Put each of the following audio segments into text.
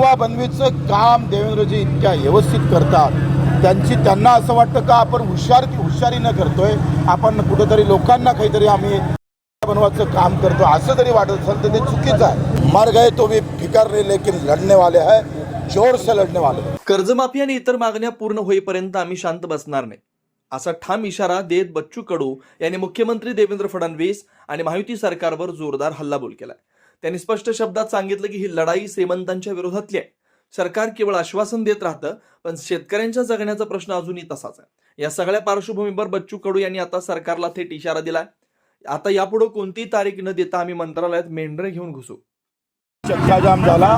बनवा बनवीचं काम देवेंद्रजी इतक्या व्यवस्थित करतात. त्यांची त्यांना असं वाटतं का आपण हुशार हुशारी न करतोय? आपण कुठेतरी लोकांना काहीतरी आम्ही बनवायचं काम करतो. असं जरी वाटत असेल तर ते चुकीचं आहे. मर गए तो भी फिकर नहीं लेकिन लढने वाले है जोर से लढने वाले कर्जमाफी आणि इतर मागण्या पूर्ण होईपर्यंत आम्ही शांत बसणार नाही. असा ठाम इशारा देत बच्चू कडू यांनी मुख्यमंत्री देवेंद्र फडणवीस आणि महायुती सरकारवर जोरदार हल्लाबोल केलाय. त्यांनी स्पष्ट शब्दात सांगितलं की ही लढाई श्रीमंतांच्या विरोधातली आहे. सरकार केवळ आश्वासन देत राहतं पण शेतकऱ्यांच्या जगण्याचा प्रश्न अजूनही तसाच आहे. या सगळ्या पार्श्वभूमीवर बच्चू कडू यांनी आता सरकारला थेट इशारा दिलाय. आता यापुढे कोणतीही तारीख न देता आम्ही मंत्रालयात मेंढरे घेऊन घुसू. चक्काजाम झाला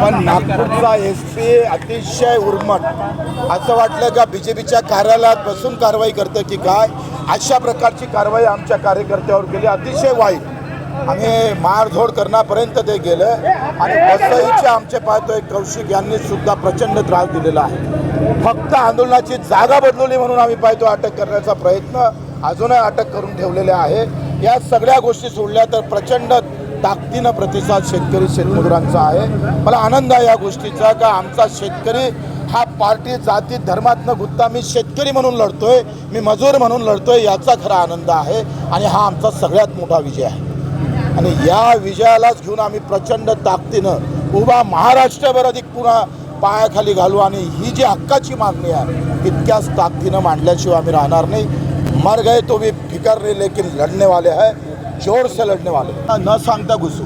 पण नागपूरचा एस पी अतिशय उर्मट. असं वाटलं का बीजेपीच्या कार्यालयात बसून कारवाई करतं की काय? अशा प्रकारची कारवाई आमच्या कार्यकर्त्यावर केली. अतिशय वाईट. आम्ही मारझोड करण्यापर्यंत ते गेलं. आणि वसईचे आमचे पाहतोय कौशिक यांनी सुद्धा प्रचंड त्रास दिलेला आहे. फक्त आंदोलनाची जागा बदलवली म्हणून आम्ही पाहतो अटक करण्याचा प्रयत्न अजूनही अटक करून ठेवलेले आहे. या सगळ्या गोष्टी सोडल्या तर प्रचंड ताकदीनं प्रतिसाद शेतकरी शेतमजुरांचा आहे. मला आनंद आहे या गोष्टीचा का आमचा शेतकरी हा पार्टी जाती धर्मातनं गुत्ता मी शेतकरी म्हणून लढतोय मी मजूर म्हणून लढतोय याचा खरा आनंद आहे. आणि हा आमचा सगळ्यात मोठा विजय आहे. आणि या विजयालाच घेऊन आम्ही प्रचंड ताकदीनं उभा महाराष्ट्रभर अधिक पुन्हा पायाखाली घालू आणि ही जी हक्काची मागणी आहे इतक्याच ताकदीनं मांडल्याशिवाय आम्ही राहणार नाही. मर गए तो भी फिकर नाही लेकिन लढने वाले है जोर से लढने वाले न सांगता घुसू.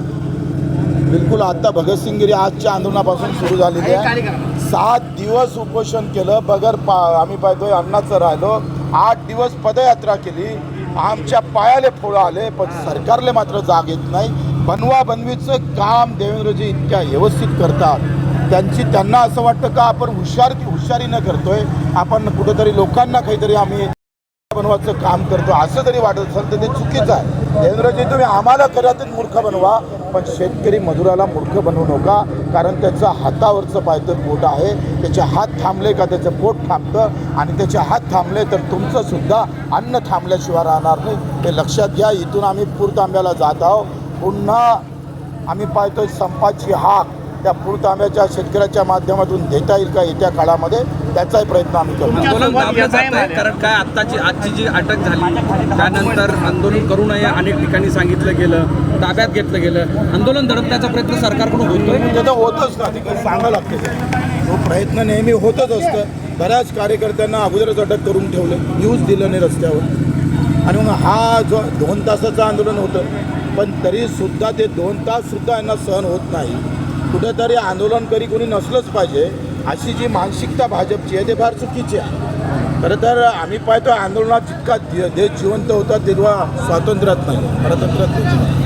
बिलकुल आता भगतसिंगगिरी आजच्या आंदोलनापासून सुरू झालेली आहे. सात दिवस उपोषण केलं. बगर पा आम्ही पाहतोय अन्नाचं राहिलो. आठ दिवस पदयात्रा केली. आमच्या पायाले फोळं आले पण सरकारले मात्र जाग येत नाही. बनवा बनवीचं काम देवेंद्रजी इतक्या व्यवस्थित करतात. त्यांची त्यांना असं वाटतं का आपण हुशार हुशारी न करतोय? आपण कुठेतरी लोकांना काहीतरी आम्ही बनवायचं काम करतो असं जरी वाटत असेल तर ते चुकीचं आहे. देवेंद्रजी तुम्ही आम्हाला कदाचित मूर्ख बनवा पण शेतकरी मजुराला मूर्ख बनवू नका कारण त्याचं हातावरचं पायतं पोट आहे त्याचे हात थांबले का त्याचं पोट थांबतं आणि त्याचे हात थांबले तर तुमचं सुद्धा अन्न थांबल्याशिवाय राहणार नाही. ते लक्षात घ्या इथून आम्ही पूर तांब्याला जात आहोत. पुन्हा आम्ही पाहतोय संपाची हाक. त्या पूर तांब्याच्या शेतकऱ्याच्या माध्यमातून देता येईल का येत्या काळामध्ये? त्याचाही प्रयत्न आम्ही करतो. कारण काय आत्ताची आजची जी अटक झाली त्यानंतर आंदोलन करू नये अनेक ठिकाणी सांगितलं गेलं ताब्यात घेतलं गेलं. आंदोलन दडपण्याचा प्रयत्न सरकारकडून होतोय? ते तर होतच ना ते काही सांगावं लागते. ते. तो प्रयत्न नेहमी होतच असतं. बऱ्याच कार्यकर्त्यांना अगोदरच अटक करून ठेवलं न्यूज दिलं नाही रस्त्यावर. आणि मग हा जो दोन तासाचं आंदोलन होतं पण तरीसुद्धा ते दोन ताससुद्धा यांना सहन होत नाही. कुठंतरी आंदोलनकरी कोणी नसलंच पाहिजे अशी जी मानसिकता भाजपची आहे ते फार चुकीची आहे. खरं तर आम्ही पाहतो आंदोलनात जितका दे- देश जिवंत होता तेव्हा स्वातंत्र्यात नाही परतंत्र्यात नाही.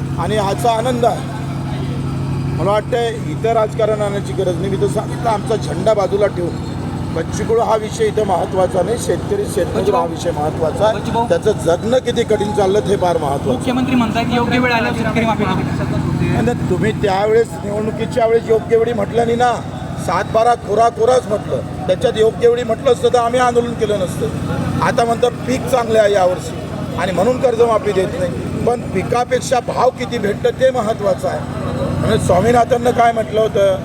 आणि ह्याचा आनंद आहे. मला वाटतं इथं राजकारण आणण्याची गरज नाही. मी तर सांगितलं आमचा झेंडा बाजूला ठेवून. बच्चूकडू हा विषय इथं महत्त्वाचा नाही. शेतकरी शेतमजूर हा विषय महत्त्वाचा आहे. त्याचं जगणं किती कठीण चाललं हे फार महत्त्वाचं मुख्यमंत्री म्हणतात योग्य वेळ आल्यावर शेतकरी माफी तुम्ही त्यावेळेस निवडणुकीच्या वेळेस योग्य वेळी म्हटलं नाही ना. सात बारा कोरा कोराच म्हटलं. त्याच्यात योग्य वेळी म्हटलं असतं तर आम्ही आंदोलन केलं नसतं. आता म्हणतं पीक चांगले आहे यावर्षी. आणि म्हणून कर्जमाफी देत नाही. पण पिकापेक्षा भाव किती भेटतं ते महत्त्वाचं आहे. म्हणजे स्वामीनाथननं काय म्हटलं होतं?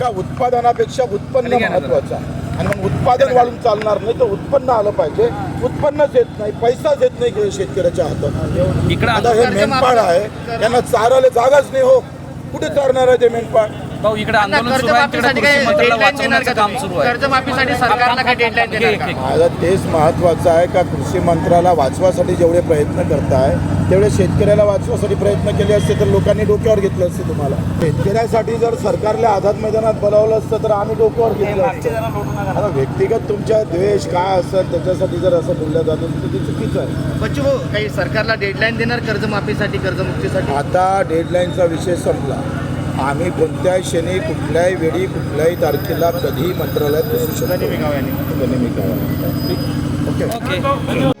का उत्पादनापेक्षा उत्पन्न महत्त्वाचं आहे. आणि मग उत्पादन वाढून चालणार नाही तर उत्पन्न आलं पाहिजे. उत्पन्नच येत नाही पैसाच येत नाही शेतकऱ्याच्या हातात. इकडं आता हे मेंढपाळ आहे. त्यांना चारायला जागाच नाही हो. कुठे चारणार आहे ते मेंढपाळ? भाऊ इकडे आंदोलन सुरू आहे तिकडे कर्जमाफीसाठी कृषी मंत्र्याला वाचवण्याचं काम? सुरू आहे. कर्जमाफीसाठी सरकारला काही डेडलाईन देणार का माझं तेच महत्त्वाचं आहे का कृषी मंत्र्याला वाचवासाठी जेवढे प्रयत्न करताय तेवढे शेतकऱ्याला वाचवासाठी प्रयत्न केले असते तर लोकांनी डोक्यावर घेतलं असते तुम्हाला. शेतकऱ्यासाठी जर सरकारला आझाद मैदानात बोलावलं असतं तर आम्ही डोक्यावर घेतलं असतं. आता व्यक्तिगत तुमच्या द्वेष काय असेल त्याच्यासाठी जर असं बोललं जातं तर ते चुकीचं आहे. बच्चू काही सरकारला डेडलाईन देणार कर्जमाफीसाठी कर्जमुक्तीसाठी? आता डेडलाईनचा विषय संपला. आम्ही कोणत्याही क्षणी कुठल्याही वेळी कुठल्याही तारखेला कधीही मंत्रालयात बसू शकतो. ओके.